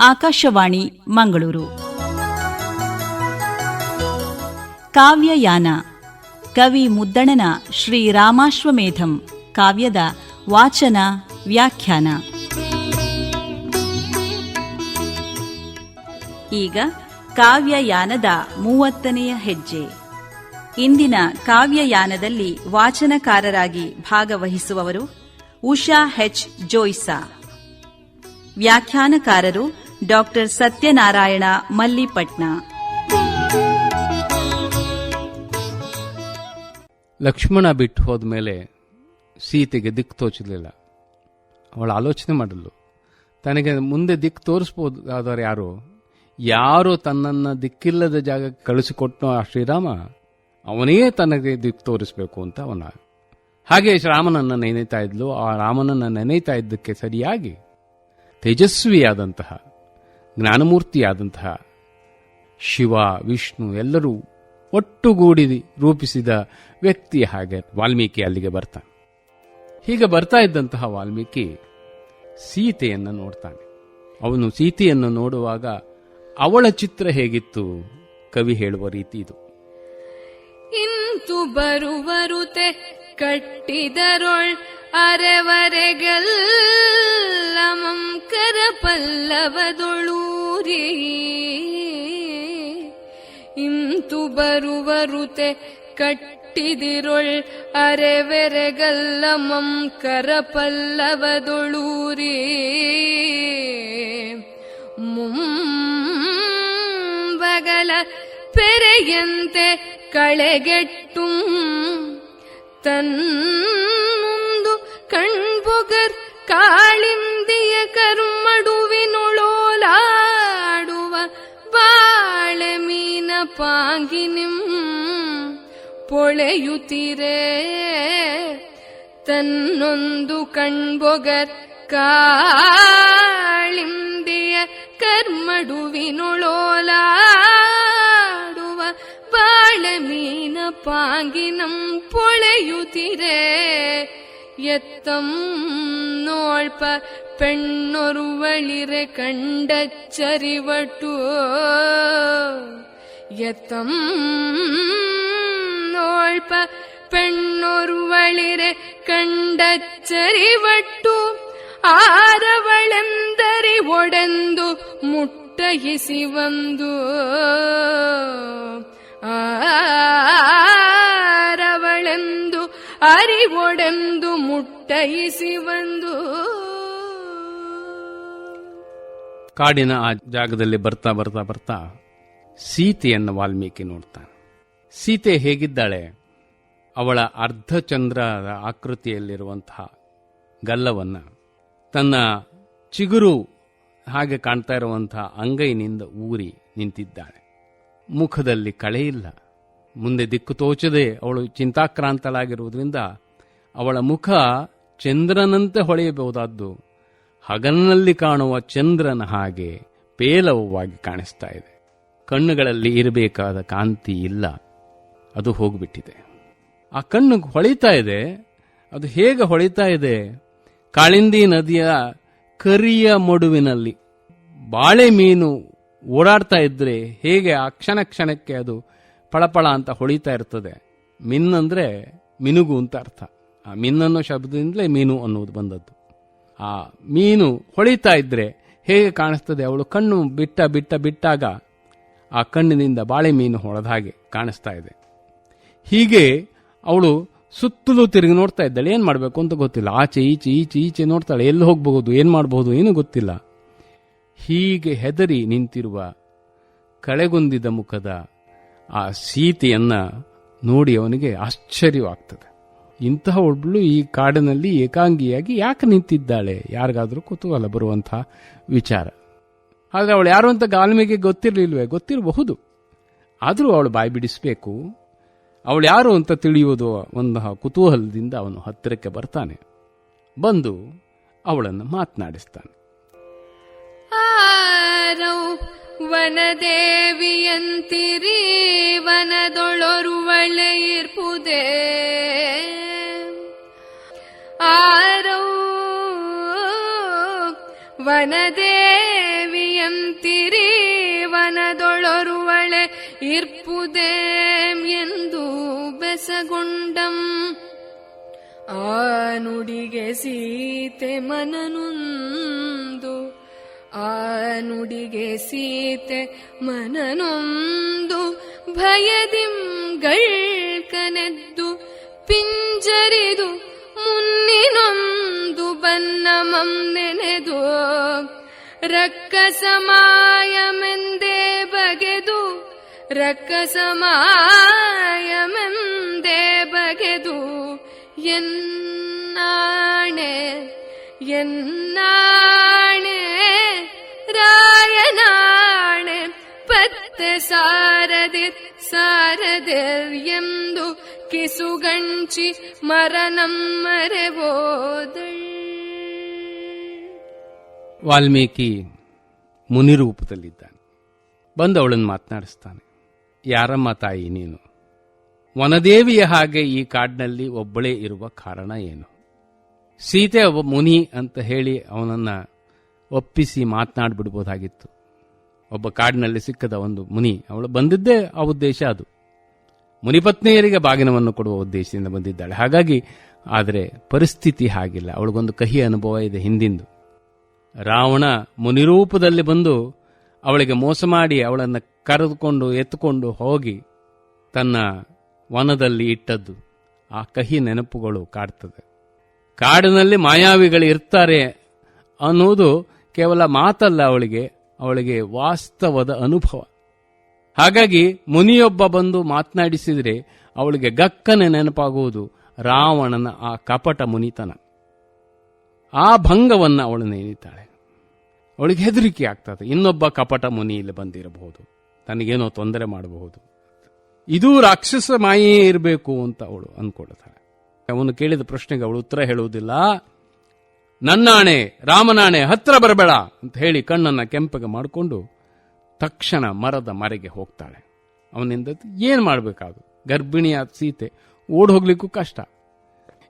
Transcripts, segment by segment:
ಆಕಾಶವಾಣಿ, ಮಂಗಳೂರು. ಕಾವ್ಯಯಾನ, ಕವಿ ಮುದ್ದಣನ ಶ್ರೀ ರಾಮಾಶ್ವಮೇಧಂ, ಕಾವ್ಯದ ವಾಚನ, ವ್ಯಾಖ್ಯಾನ. ಈಗ ಕಾವ್ಯಯಾನದ ಮೂವತ್ತನೆಯ ಹೆಜ್ಜೆ. ಇಂದಿನ ಕಾವ್ಯಯಾನದಲ್ಲಿ ವಾಚನಕಾರರಾಗಿ ಭಾಗವಹಿಸುವವರು ಉಷಾ ಹೆಚ್ ಜೋಯ್ಸಾ. ವ್ಯಾಖ್ಯಾನಕಾರರು ಡಾಕ್ಟರ್ ಸತ್ಯನಾರಾಯಣ ಮಲ್ಲಿಪಟ್ನ. ಲಕ್ಷ್ಮಣ ಬಿಟ್ಟು ಹೋದ್ಮೇಲೆ ಸೀತೆಗೆ ದಿಕ್ಕು ತೋಚಲಿಲ್ಲ ಅವಳು ಆಲೋಚನೆ ಮಾಡಲು. ತನಗೆ ಮುಂದೆ ದಿಕ್ಕು ತೋರಿಸ್ಬೋದಾದವರು ಯಾರು? ಯಾರು ತನ್ನನ್ನು ದಿಕ್ಕಿಲ್ಲದ ಜಾಗಕ್ಕೆ ಕಳಿಸಿಕೊಟ್ಟು ಆ ಶ್ರೀರಾಮ, ಅವನೇ ತನಗೆ ದಿಕ್ಕು ತೋರಿಸ್ಬೇಕು ಅಂತ ಅವನ. ಹಾಗೆ ರಾಮನನ್ನು ನೆನೆಯುತ್ತಾ ಇದ್ಲು. ಆ ರಾಮನನ್ನು ನೆನೆಯುತ್ತಾ ಇದ್ದಕ್ಕೆ ಸರಿಯಾಗಿ ತೇಜಸ್ವಿಯಾದಂತಹ ಜ್ಞಾನಮೂರ್ತಿಯಾದಂತಹ ಶಿವ, ವಿಷ್ಣು ಎಲ್ಲರೂ ಒಟ್ಟುಗೂಡಿ ರೂಪಿಸಿದ ವ್ಯಕ್ತಿ ಹಾಗೆ ವಾಲ್ಮೀಕಿ ಅಲ್ಲಿಗೆ ಬರ್ತಾನೆ. ಹೀಗೆ ಬರ್ತಾ ಇದ್ದಂತಹ ವಾಲ್ಮೀಕಿ ಸೀತೆಯನ್ನು ನೋಡ್ತಾನೆ. ಅವನು ಸೀತೆಯನ್ನು ನೋಡುವಾಗ ಅವಳ ಚಿತ್ರ ಹೇಗಿತ್ತು? ಕವಿ ಹೇಳುವ ರೀತಿ ಇದು. ಇಂತು ಬರುವರುತೆ ಕಟ್ಟಿದರೊಳ್ ಅರೆವರೆಗಲ್ಲಮಂ ಕರ ಪಲ್ಲವದೊಳೂರಿ ಇಂತು ಬರುವರುತೆ ಕಟ್ಟಿದಿರೊಳ್ ಅರೆವೆರೆಗಲ್ಲಮಂ ಕರ ಪಲ್ಲವದೊಳೂರಿ ಮುಂಬಗಲ ಪೆರೆಯಂತೆ ಕಳೆಗೆಟ್ಟುಂ ತನ್ನೊಂದು ಕಣ್ಬೊಗರ್ ಕಾಳಿಂದಿಯ പാകിനും പൊളയുത്തിരേ തന്നൊന്തു കൺപൊകർ കാളിന്തിയ കർമ്മടുവിനുളോലാടുവ. വാളമീന പാകിനം പൊളയുതിരേ. എത്തം നോൾപ്പ പെണ്ണൊരുവളിരെ കണ്ടച്ചറിവട്ടു ಯತಂ ನೋಳ್ಪ ಪೆಣ್ಣೊರುವಳಿರೆ ಕಂಡ ಚರಿವಟ್ಟು ಆರವಳೆಂದರಿ ಒಡೆಂದು ಮುಟ್ಟಯಿಸಿ ಒಂದು ಆರವಳೆಂದು ಅರಿ ಒಡೆಂದು ಮುಟ್ಟಯಿಸಿ ಕಾಡಿನ ಆ ಜಾಗದಲ್ಲಿ ಬರ್ತಾ ಬರ್ತಾ ಬರ್ತಾ ಸೀತೆಯನ್ನು ವಾಲ್ಮೀಕಿ ನೋಡ್ತಾನೆ. ಸೀತೆ ಹೇಗಿದ್ದಾಳೆ? ಅವಳ ಅರ್ಧಚಂದ್ರದ ಆಕೃತಿಯಲ್ಲಿರುವಂತಹ ಗಲ್ಲವನ್ನು, ತನ್ನ ಚಿಗುರು ಹಾಗೆ ಕಾಣ್ತಾ ಇರುವಂತಹ ಅಂಗೈನಿಂದ ಊರಿ ನಿಂತಿದ್ದಾಳೆ. ಮುಖದಲ್ಲಿ ಕಳೆ ಇಲ್ಲ. ಮುಂದೆ ದಿಕ್ಕು ತೋಚದೆ ಅವಳು ಚಿಂತಾಕ್ರಾಂತಳಾಗಿರುವುದರಿಂದ ಅವಳ ಮುಖ ಚಂದ್ರನಂತೆ ಹೊಳೆಯಬಹುದಾದ್ದು, ಹಗಲಿನಲ್ಲಿ ಕಾಣುವ ಚಂದ್ರನ ಹಾಗೆ ಪೇಲವವಾಗಿ ಕಾಣಿಸ್ತಾ ಇದೆ. ಕಣ್ಣುಗಳಲ್ಲಿ ಇರಬೇಕಾದ ಕಾಂತಿ ಇಲ್ಲ. ಅದು ಹೋಗ್ಬಿಟ್ಟಿದೆ. ಆ ಕಣ್ಣು ಹೊಳಿತಾ ಇದೆ. ಅದು ಹೇಗೆ ಹೊಳಿತಾ ಇದೆ? ಕಾಳಿಂದಿ ನದಿಯ ಕರಿಯ ಮಡುವಿನಲ್ಲಿ ಬಾಳೆ ಮೀನು ಓಡಾಡ್ತಾ ಇದ್ರೆ ಹೇಗೆ ಆ ಕ್ಷಣ ಕ್ಷಣಕ್ಕೆ ಅದು ಪಳಪಳ ಅಂತ ಹೊಳಿತಾ ಇರ್ತದೆ? ಮಿನ್ನಂದ್ರೆ ಮಿನುಗು ಅಂತ ಅರ್ಥ. ಆ ಮಿನ್ನನ್ನೋ ಶಬ್ದದಿಂದಲೇ ಮೀನು ಅನ್ನುವುದು ಬಂದದ್ದು. ಆ ಮೀನು ಹೊಳಿತಾ ಇದ್ರೆ ಹೇಗೆ ಕಾಣಿಸ್ತದೆ? ಅವಳು ಕಣ್ಣು ಬಿಟ್ಟ ಬಿಟ್ಟ ಬಿಟ್ಟಾಗ ಆ ಕಣ್ಣಿನಿಂದ ಬಾಳೆ ಮೀನು ಹೊಡೆದ ಹಾಗೆ ಕಾಣಿಸ್ತಾ ಇದೆ. ಹೀಗೆ ಅವಳು ಸುತ್ತಲೂ ತಿರುಗಿ ನೋಡ್ತಾ ಇದ್ದಾಳೆ. ಏನು ಮಾಡಬೇಕು ಅಂತ ಗೊತ್ತಿಲ್ಲ. ಆಚೆ, ಈಚೆ ಈಚೆ ಈಚೆ ನೋಡ್ತಾಳೆ. ಎಲ್ಲಿ ಹೋಗಬಹುದು, ಏನು ಮಾಡಬಹುದು, ಏನು ಗೊತ್ತಿಲ್ಲ. ಹೀಗೆ ಹೆದರಿ ನಿಂತಿರುವ ಕಳೆಗುಂದಿದ ಮುಖದ ಆ ಸೀತೆಯನ್ನ ನೋಡಿ ಅವನಿಗೆ ಆಶ್ಚರ್ಯವಾಗ್ತದೆ. ಇಂತಹ ಒಬ್ಬಳು ಈ ಕಾಡಿನಲ್ಲಿ ಏಕಾಂಗಿಯಾಗಿ ಯಾಕೆ ನಿಂತಿದ್ದಾಳೆ? ಯಾರಿಗಾದರೂ ಕುತೂಹಲ ಬರುವಂತಹ ವಿಚಾರ. ಆದ್ರೆ ಅವಳು ಯಾರು ಅಂತ ಗಾಲ್ಮಿಗೆ ಗೊತ್ತಿರಲಿಲ್ವೇ? ಗೊತ್ತಿರಬಹುದು. ಆದರೂ ಅವಳು ಬಾಯಿ ಬಿಡಿಸಬೇಕು. ಅವಳು ಯಾರು ಅಂತ ತಿಳಿಯುವುದು ಒಂದು ಕುತೂಹಲದಿಂದ ಅವನು ಹತ್ತಿರಕ್ಕೆ ಬರ್ತಾನೆ. ಬಂದು ಅವಳನ್ನು ಮಾತನಾಡಿಸ್ತಾನೆ. ವನದೇವಿಯಂತಿರಿ ವನದೊಳೊರುವಳೆ ಇರ್ಪುದೇ ಆರೌ ಎಂತಿರೇ ವನದೊಳರುವಳೆ ಇರ್ಪುದೇಂ ಎಂದು ಬೆಸಗೊಂಡಂ. ಆ ನುಡಿಗೆ ಸೀತೆ ಮನನೊಂದು, ಆ ನುಡಿಗೆ ಸೀತೆ ಮನನೊಂದು. ಭಯದಿಂಗಳ್ಕನೆದ್ದು ಪಿಂಜರಿದು ಮುನ್ನಿನೊಂದು, ಬನ್ನಮಂ ನೆನೆದು ರಕ್ಕಸಮಾಯಮೆಂದೇ ಬಗೆದು ರಕ್ಕಸಮಾಯಮೆಂದೇ ಬಗೆದು ಎನ್ನಾಣೆ ಎನ್ನಾಣೆ ರಾಯನಾಣೆ ಪತ್ತೆ ಸಾರದಿರ್ ಸಾರದಿರ್ ಎಂದು ಕಿಸುಗಂಚಿ ಮರನಂ ಮರೆಬೋದಳ್ ವಾಲ್ಮೀಕಿ ಮುನಿರೂಪದಲ್ಲಿದ್ದಾನೆ ಬಂದು ಅವಳನ್ನು ಮಾತನಾಡಿಸ್ತಾನೆ. ಯಾರಮ್ಮ ತಾಯಿ ನೀನು? ವನದೇವಿಯ ಹಾಗೆ ಈ ಕಾಡಿನಲ್ಲಿ ಒಬ್ಬಳೇ ಇರುವ ಕಾರಣ ಏನು? ಸೀತೆ ಒಬ್ಬ ಮುನಿ ಅಂತ ಹೇಳಿ ಅವನನ್ನು ಒಪ್ಪಿಸಿ ಮಾತನಾಡ್ಬಿಡ್ಬೋದಾಗಿತ್ತು. ಒಬ್ಬ ಕಾಡಿನಲ್ಲಿ ಸಿಕ್ಕದ ಒಂದು ಮುನಿ. ಅವಳು ಬಂದಿದ್ದೇ ಆ ಉದ್ದೇಶ ಅದು. ಮುನಿಪತ್ನಿಯರಿಗೆ ಬಾಗಿನವನ್ನು ಕೊಡುವ ಉದ್ದೇಶದಿಂದ ಬಂದಿದ್ದಾಳೆ. ಹಾಗಾಗಿ ಆದರೆ ಪರಿಸ್ಥಿತಿ ಹಾಗಿಲ್ಲ. ಅವಳಿಗೊಂದು ಕಹಿ ಅನುಭವ ಇದೆ ಹಿಂದಿಂದು. ರಾವಣ ಮುನಿರೂಪದಲ್ಲಿ ಬಂದು ಅವಳಿಗೆ ಮೋಸ ಮಾಡಿ ಅವಳನ್ನು ಕರೆದುಕೊಂಡು ಎತ್ತುಕೊಂಡು ಹೋಗಿ ತನ್ನ ವನದಲ್ಲಿ ಇಟ್ಟದ್ದು. ಆ ಕಹಿ ನೆನಪುಗಳು ಕಾಡ್ತದೆ. ಕಾಡಿನಲ್ಲಿ ಮಾಯಾವಿಗಳು ಇರ್ತಾರೆ ಅನ್ನುವುದು ಕೇವಲ ಮಾತಲ್ಲ ಅವಳಿಗೆ ಅವಳಿಗೆ ವಾಸ್ತವದ ಅನುಭವ. ಹಾಗಾಗಿ ಮುನಿಯೊಬ್ಬ ಬಂದು ಮಾತನಾಡಿಸಿದರೆ ಅವಳಿಗೆ ಗಕ್ಕನೆ ನೆನಪಾಗುವುದು ರಾವಣನ ಆ ಕಪಟ ಮುನಿತನ. ಆ ಭಂಗವನ್ನು ಅವಳು ನೆನೀತಾಳೆ. ಅವಳಿಗೆ ಹೆದರಿಕೆ ಆಗ್ತದೆ. ಇನ್ನೊಬ್ಬ ಕಪಟ ಮುನಿ ಇಲ್ಲಿ ಬಂದಿರಬಹುದು. ತನಗೇನೋ ತೊಂದರೆ ಮಾಡಬಹುದು. ಇದು ರಾಕ್ಷಸ ಮಾಯೇ ಇರಬೇಕು ಅಂತ ಅವಳು ಅಂದ್ಕೊಳ್ತಾಳೆ ಅವನು ಕೇಳಿದ ಪ್ರಶ್ನೆಗೆ ಅವಳು ಉತ್ತರ ಹೇಳುವುದಿಲ್ಲ. ನನ್ನಾಣೆ, ರಾಮನಾಣೆ, ಹತ್ರ ಬರಬೇಡ ಅಂತ ಹೇಳಿ ಕಣ್ಣನ್ನು ಕೆಂಪಗೆ ಮಾಡಿಕೊಂಡು ತಕ್ಷಣ ಮರದ ಮರೆಗೆ ಹೋಗ್ತಾಳೆ. ಅವನಿಂದ ಏನು ಮಾಡಬೇಕಾದ್ರು ಗರ್ಭಿಣಿಯಾದ ಸೀತೆ ಓಡ್ ಹೋಗ್ಲಿಕ್ಕೂ ಕಷ್ಟ.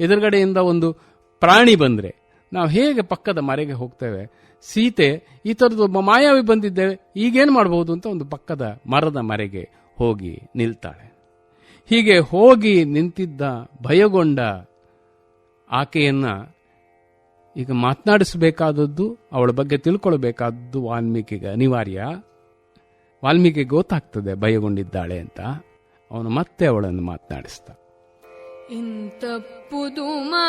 ಎದುರುಗಡೆಯಿಂದ ಒಂದು ಪ್ರಾಣಿ ಬಂದ್ರೆ ನಾವು ಹೇಗೆ ಪಕ್ಕದ ಮರೆಗೆ ಹೋಗ್ತೇವೆ? ಸೀತೆ, ಈ ಥರದ್ದು ಒಬ್ಬ ಮಾಯಾವಿ ಬಂದಿದ್ದೇವೆ, ಈಗೇನು ಮಾಡಬಹುದು ಅಂತ ಒಂದು ಪಕ್ಕದ ಮರದ ಮರೆಗೆ ಹೋಗಿ ನಿಲ್ತಾಳೆ. ಹೀಗೆ ಹೋಗಿ ನಿಂತಿದ್ದ ಭಯಗೊಂಡ ಆಕೆಯನ್ನು ಈಗ ಮಾತನಾಡಿಸಬೇಕಾದದ್ದು, ಅವಳ ಬಗ್ಗೆ ತಿಳ್ಕೊಳ್ಬೇಕಾದದ್ದು ವಾಲ್ಮೀಕಿಗೆ ಅನಿವಾರ್ಯ. ವಾಲ್ಮೀಕಿ ಗೊತ್ತಾಗ್ತದೆ ಭಯಗೊಂಡಿದ್ದಾಳೆ ಅಂತ. ಅವನು ಮತ್ತೆ ಅವಳನ್ನು ಮಾತನಾಡಿಸ್ತ ಇಂತಪ್ಪುದು ಮಾ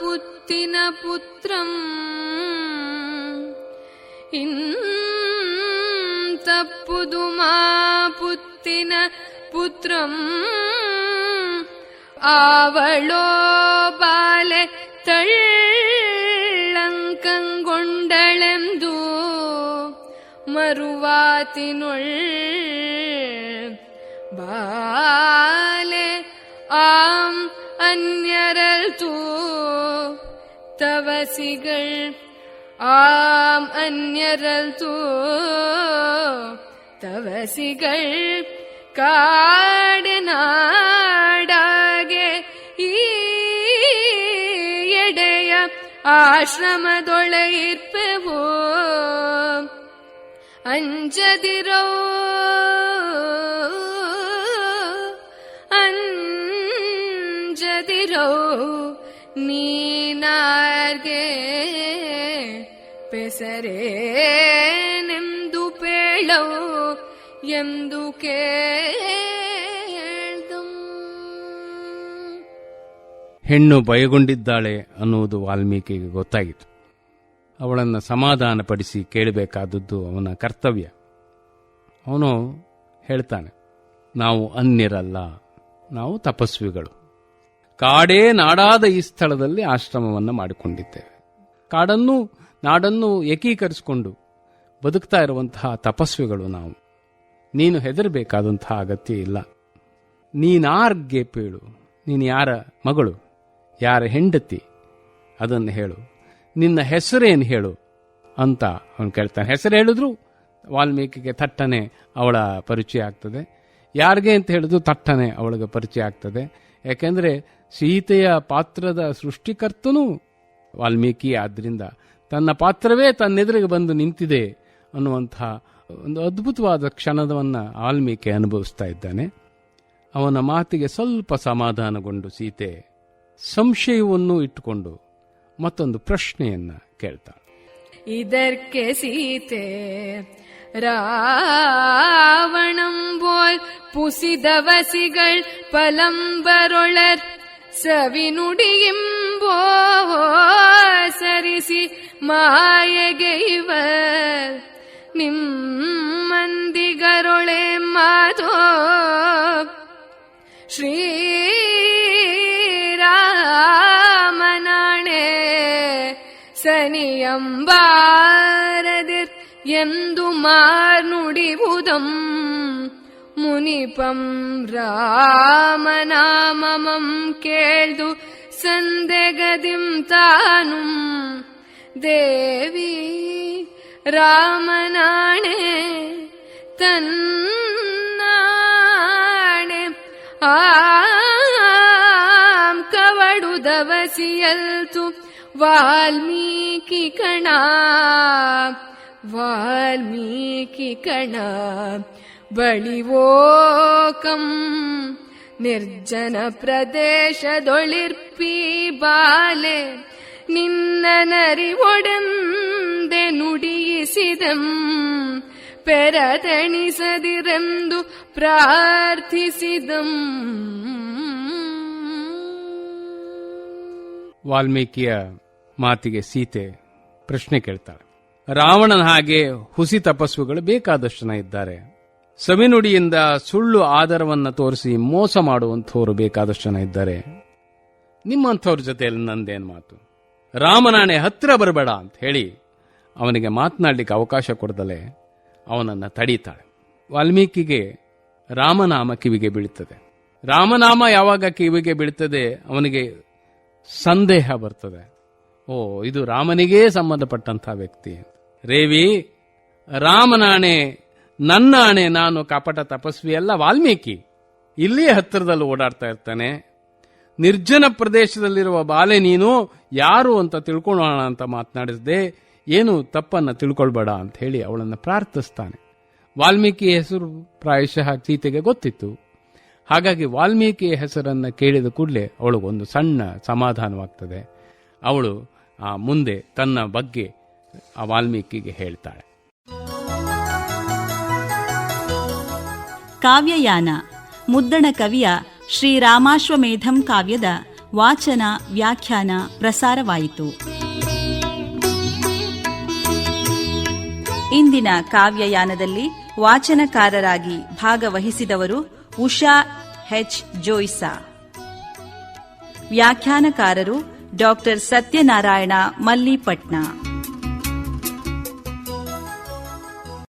ಪುತ್ತಿನ ಪುತ್ರಂ ಇಂತಪ್ಪುದು ಮಾ ಪುತ್ತಿನ ಪುತ್ರಂ ಆವಳೋ ಬಾಲೆ ತಳ್ಳಂಕಂಗೊಂಡಳೆಂದು ಮರುವಾತಿನೊಳ್ ಬಾಲೆ ஆம் அந்நரல் தவசிகள். ஆம் அந்நரல் தவசிகள். காடு நாடாக ஈடைய ஆசிரமதொழையிற்பவோ. அஞ்சதிரோ ಪೆಸರೇನೆಂದು ಪೇಳವು ಎಂದು ಕೇಳ್ದು. ಹೆಣ್ಣು ಭಯಗೊಂಡಿದ್ದಾಳೆ ಅನ್ನುವುದು ವಾಲ್ಮೀಕಿಗೆ ಗೊತ್ತಾಗಿತ್ತು ಅವಳನ್ನು ಸಮಾಧಾನಪಡಿಸಿ ಕೇಳಬೇಕಾದದ್ದು ಅವನ ಕರ್ತವ್ಯ. ಅವನು ಹೇಳ್ತಾನೆ, ನಾವು ಅನ್ಯರಲ್ಲ, ನಾವು ತಪಸ್ವಿಗಳು. ಕಾಡೇ ನಾಡಾದ ಈ ಸ್ಥಳದಲ್ಲಿ ಆಶ್ರಮವನ್ನು ಮಾಡಿಕೊಂಡಿದ್ದೇವೆ. ಕಾಡನ್ನು ನಾಡನ್ನು ಏಕೀಕರಿಸಿಕೊಂಡು ಬದುಕ್ತಾ ಇರುವಂತಹ ತಪಸ್ವಿಗಳು ನಾವು. ನೀನು ಹೆದರಬೇಕಾದಂತಹ ಅಗತ್ಯ ಇಲ್ಲ. ನೀನಾರ್ಗೆ ಪೇಳು. ನೀನು ಯಾರ ಮಗಳು? ಯಾರ ಹೆಂಡತಿ? ಅದನ್ನು ಹೇಳು. ನಿನ್ನ ಹೆಸರೇನು ಹೇಳು? ಅಂತ ಅವನು ಕೇಳ್ತಾನೆ. ಹೆಸರು ಹೇಳಿದ್ರು ವಾಲ್ಮೀಕಿಗೆ ತಟ್ಟನೆ ಅವಳ ಪರಿಚಯ ಆಗ್ತದೆ. ಯಾರಿಗೆ ಅಂತ ಹೇಳಿದ್ರು ತಟ್ಟನೆ ಅವಳಿಗೆ ಪರಿಚಯ ಆಗ್ತದೆ. ಯಾಕೆಂದರೆ ಸೀತೆಯ ಪಾತ್ರದ ಸೃಷ್ಟಿಕರ್ತನೂ ವಾಲ್ಮೀಕಿ ಆದ್ರಿಂದ ತನ್ನ ಪಾತ್ರವೇ ತನ್ನೆದುರಿಗೆ ಬಂದು ನಿಂತಿದೆ ಅನ್ನುವಂತಹ ಒಂದು ಅದ್ಭುತವಾದ ಕ್ಷಣದವನ್ನ ವಾಲ್ಮೀಕಿ ಅನುಭವಿಸ್ತಾ ಇದ್ದಾನೆ ಅವನ ಮಾತಿಗೆ ಸ್ವಲ್ಪ ಸಮಾಧಾನಗೊಂಡು ಸೀತೆ ಸಂಶಯವನ್ನು ಇಟ್ಟುಕೊಂಡು ಮತ್ತೊಂದು ಪ್ರಶ್ನೆಯನ್ನ ಕೇಳ್ತಾಳೆ இதற்கு சீதே ராவணம் போல் புசிதவசிகள் பலம்பரொளர் ಸವಿನುಡಿಯಿಂಬೋ ಸರಿಸಿ ಮಾಯಗೆೈವರ್ ನಿಮ್ಮಂದಿಗರೊಳೆ ಮಾತೋ. ಶ್ರೀರಾಮನಾಣೆ ಸನಿಯಂಬಾರದಿರ್ ಎಂದು ಮಾರ್ನುಡಿವುದಂ ಮುನಿಪಂ ರಾಮನಾಮಮಂ ಕೇಳ್ದು സന്ദഗതിം താനും ദേവി രാമനാണേ. തന്നാണെ. ആം കവടുദവസിയൽത്തു വാൽമീകി കണ വാൽമീകി കണ ബളിവോകം ನಿರ್ಜನ ಪ್ರದೇಶದೊಳಿರ್ಪಿ ಬಾಲೆ, ನಿನ್ನ ನರಿವೊಡೆಂದೆ ನುಡಿಯಿಸಿದಂ, ಪೆರದಣಿಸದಿರೆಂದು ಪ್ರಾರ್ಥಿಸಿದಂ. ವಾಲ್ಮೀಕಿಯ ಮಾತಿಗೆ ಸೀತೆ ಪ್ರಶ್ನೆ ಕೇಳ್ತಾಳೆ. ರಾವಣನ ಹಾಗೆ ಹುಸಿ ತಪಸ್ವಿಗಳು ಬೇಕಾದಷ್ಟು ಜನ ಇದ್ದಾರೆ. ಸವಿನುಡಿಯಿಂದ ಸುಳ್ಳು ಆಧಾರವನ್ನು ತೋರಿಸಿ ಮೋಸ ಮಾಡುವಂಥವ್ರು ಬೇಕಾದಷ್ಟು ಜನ ಇದ್ದಾರೆ. ನಿಮ್ಮಂಥವ್ರ ಜೊತೆಯಲ್ಲಿ ನಂದೇನು ಮಾತು? ರಾಮನಾಣೆ ಹತ್ತಿರ ಬರಬೇಡ ಅಂತ ಹೇಳಿ ಅವನಿಗೆ ಮಾತನಾಡಲಿಕ್ಕೆ ಅವಕಾಶ ಕೊಡದಲೆ ಅವನನ್ನು ತಡೀತಾಳೆ. ವಾಲ್ಮೀಕಿಗೆ ರಾಮನಾಮ ಕಿವಿಗೆ ಬೀಳ್ತದೆ. ರಾಮನಾಮ ಯಾವಾಗ ಕಿವಿಗೆ ಬೀಳ್ತದೆ ಅವನಿಗೆ ಸಂದೇಹ ಬರ್ತದೆ. ಓ, ಇದು ರಾಮನಿಗೇ ಸಂಬಂಧಪಟ್ಟಂತಹ ವ್ಯಕ್ತಿ. ರೇವಿ, ರಾಮನಾಣೆ ನನ್ನ ಆಣೆ ನಾನು ಕಪಟ ತಪಸ್ವಿ ಅಲ್ಲ ವಾಲ್ಮೀಕಿ. ಇಲ್ಲಿಯೇ ಹತ್ತಿರದಲ್ಲಿ ಓಡಾಡ್ತಾ ಇರ್ತಾನೆ. ನಿರ್ಜನ ಪ್ರದೇಶದಲ್ಲಿರುವ ಬಾಲೆ ನೀನು ಯಾರು ಅಂತ ತಿಳ್ಕೊಳ್ಳೋಣ ಅಂತ ಮಾತನಾಡಿಸದೆ, ಏನು ತಪ್ಪನ್ನು ತಿಳ್ಕೊಳ್ಬೇಡ ಅಂತ ಹೇಳಿ ಅವಳನ್ನು ಪ್ರಾರ್ಥಿಸ್ತಾನೆ. ವಾಲ್ಮೀಕಿ ಹೆಸರು ಪ್ರಾಯಶಃ ಸೀತೆಗೆ ಗೊತ್ತಿತ್ತು. ಹಾಗಾಗಿ ವಾಲ್ಮೀಕಿಯ ಹೆಸರನ್ನು ಕೇಳಿದ ಕೂಡಲೇ ಅವಳಿಗೊಂದು ಸಣ್ಣ ಸಮಾಧಾನವಾಗ್ತದೆ. ಅವಳು ಆ ಮುಂದೆ ತನ್ನ ಬಗ್ಗೆ ಆ ವಾಲ್ಮೀಕಿಗೆ ಹೇಳ್ತಾಳೆ. ಕಾವ್ಯಯಾನ. ಮುದ್ದಣ ಕವಿಯ ಶ್ರೀರಾಮಾಶ್ವಮೇಧಂ ಕಾವ್ಯದ ವಾಚನ, ವ್ಯಾಖ್ಯಾನ ಪ್ರಸಾರವಾಯಿತು. ಇಂದಿನ ಕಾವ್ಯಯಾನದಲ್ಲಿ ವಾಚನಕಾರರಾಗಿ ಭಾಗವಹಿಸಿದವರು ಉಷಾ ಹೆಚ್ ಜೋಯ್ಸಾ. ವ್ಯಾಖ್ಯಾನಕಾರರು ಡಾಕ್ಟರ್ ಸತ್ಯನಾರಾಯಣ ಮಲ್ಲಿಪಟ್ನ.